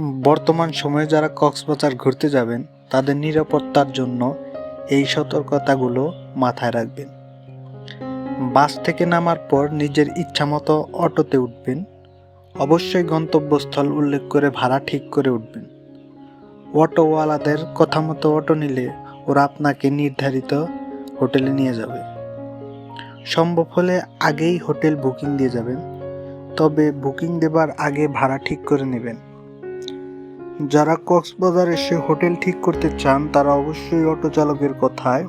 বর্তমান সময়ে যারা কক্সবাজার ঘুরতে যাবেন, তাদের নিরাপত্তার জন্য এই সতর্কতাগুলো মাথায় রাখবেন। বাস থেকে নামার পর নিজের ইচ্ছামতো অটোতে উঠবেন। অবশ্যই গন্তব্যস্থল উল্লেখ করে ভাড়া ঠিক করে উঠবেন। অটোওয়ালাদের কথা মতো অটো নিলে ওরা আপনাকে নির্ধারিত হোটেলে নিয়ে যাবে। সম্ভব হলে আগেই হোটেল বুকিং দিয়ে যাবেন। তবে বুকিং দেবার আগে ভাড়া ঠিক করে নেবেন। যারা কক্সবাজার এসে হোটেল ঠিক করতে চান, তারা অবশ্যই অটো চালকের কথায়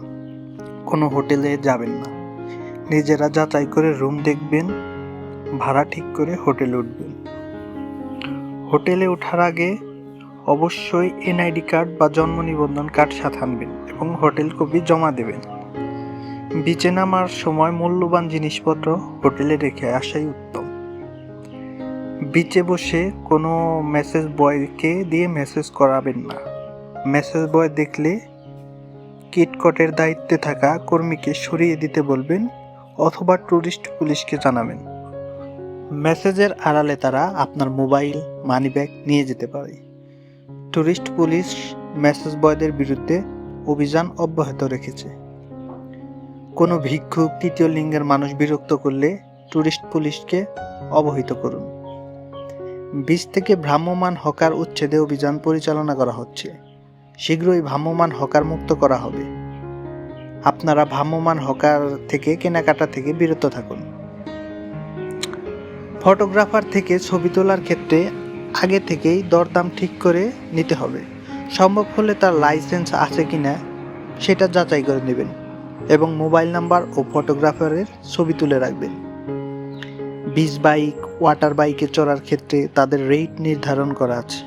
কোনো হোটেলে যাবেন না। নিজেরা যাচাই করে রুম দেখবেন, ভাড়া ঠিক করে হোটেলে উঠবেন। হোটেলে ওঠার আগে অবশ্যই এনআইডি কার্ড বা জন্ম নিবন্ধন কার্ড সাথে আনবেন এবং হোটেল কপি জমা দেবেন। বিচে নামার সময় মূল্যবান জিনিসপত্র হোটেলে রেখে আসাই উত্তম। বিচে বসে কোনো মেসেজ বয়কে দিয়ে মেসেজ করাবেন না। মেসেজ বয় দেখলে কিটকটের দায়িত্বে থাকা কর্মীকে সরিয়ে দিতে বলবেন অথবা ট্যুরিস্ট পুলিশকে জানাবেন। মেসেজের আড়ালে তারা আপনার মোবাইল মানিব্যাগ নিয়ে যেতে পারে। ট্যুরিস্ট পুলিশ মেসেজ বয়দের বিরুদ্ধে অভিযান অব্যাহত রেখেছে। কোনো ভিক্ষুক তৃতীয় লিঙ্গের মানুষ বিরক্ত করলে ট্যুরিস্ট পুলিশকে অবহিত করুন। বীজ থেকে ভ্রাম্যমাণ হকার উচ্ছেদে অভিযান পরিচালনা করা হচ্ছে। শীঘ্রই ভ্রাম্যমান হকার মুক্ত করা হবে। আপনারা ভ্রাম্যমান হকার থেকে কেনাকাটা থেকে বিরত থাকুন। ফটোগ্রাফার থেকে ছবি তোলার ক্ষেত্রে আগে থেকেই দরদাম ঠিক করে নিতে হবে। সম্ভব হলে তার লাইসেন্স আছে কিনা সেটা যাচাই করে নেবেন এবং মোবাইল নাম্বার ও ফটোগ্রাফারের ছবি তুলে রাখবেন। বিচ বাইক, ওয়াটার বাইকে চড়ার ক্ষেত্রে তাদের রেট নির্ধারণ করা আছে।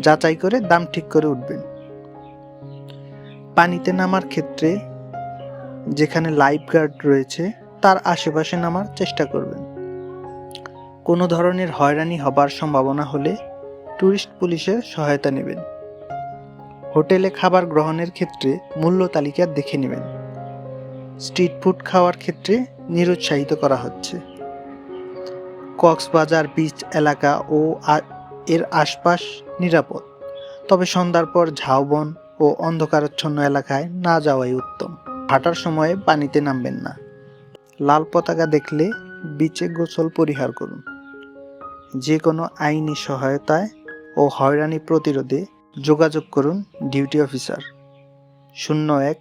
যাচাই করে দাম ঠিক করে উঠবেন। পানিতে নামার ক্ষেত্রে যেখানে লাইফ গার্ড রয়েছে, তার আশেপাশে নামার চেষ্টা করবেন। কোনো ধরনের হয়রানি হবার সম্ভাবনা হলে ট্যুরিস্ট পুলিশের সহায়তা নেবেন। হোটেলে খাবার গ্রহণের ক্ষেত্রে মূল্য তালিকা দেখে নেবেন। স্ট্রিট ফুড খাওয়ার ক্ষেত্রে নিরুৎসাহিত করা হচ্ছে। কক্সবাজার বিচ এলাকা ও এর আশপাশ নিরাপদ। তবে সন্ধ্যার পর ঝাউবন ও অন্ধকারাচ্ছন্ন এলাকায় না যাওয়াই উত্তম। হাঁটার সময়ে পানিতে নামবেন না। লাল পতাকা দেখলে বিচে গোসল পরিহার করুন। যে কোনো আইনি সহায়তায় ও হয়রানি প্রতিরোধে যোগাযোগ করুন ডিউটি অফিসার। শূন্য এক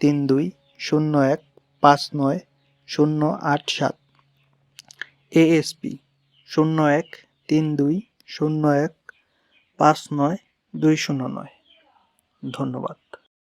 তিন দুই শূন্য এক, পাঁচ নয়, শূন্য আট সাত। এএসপি শূন্য এক, তিন দুই, শূন্য এক, পাঁচ নয়, দুই শূন্য নয়। ধন্যবাদ।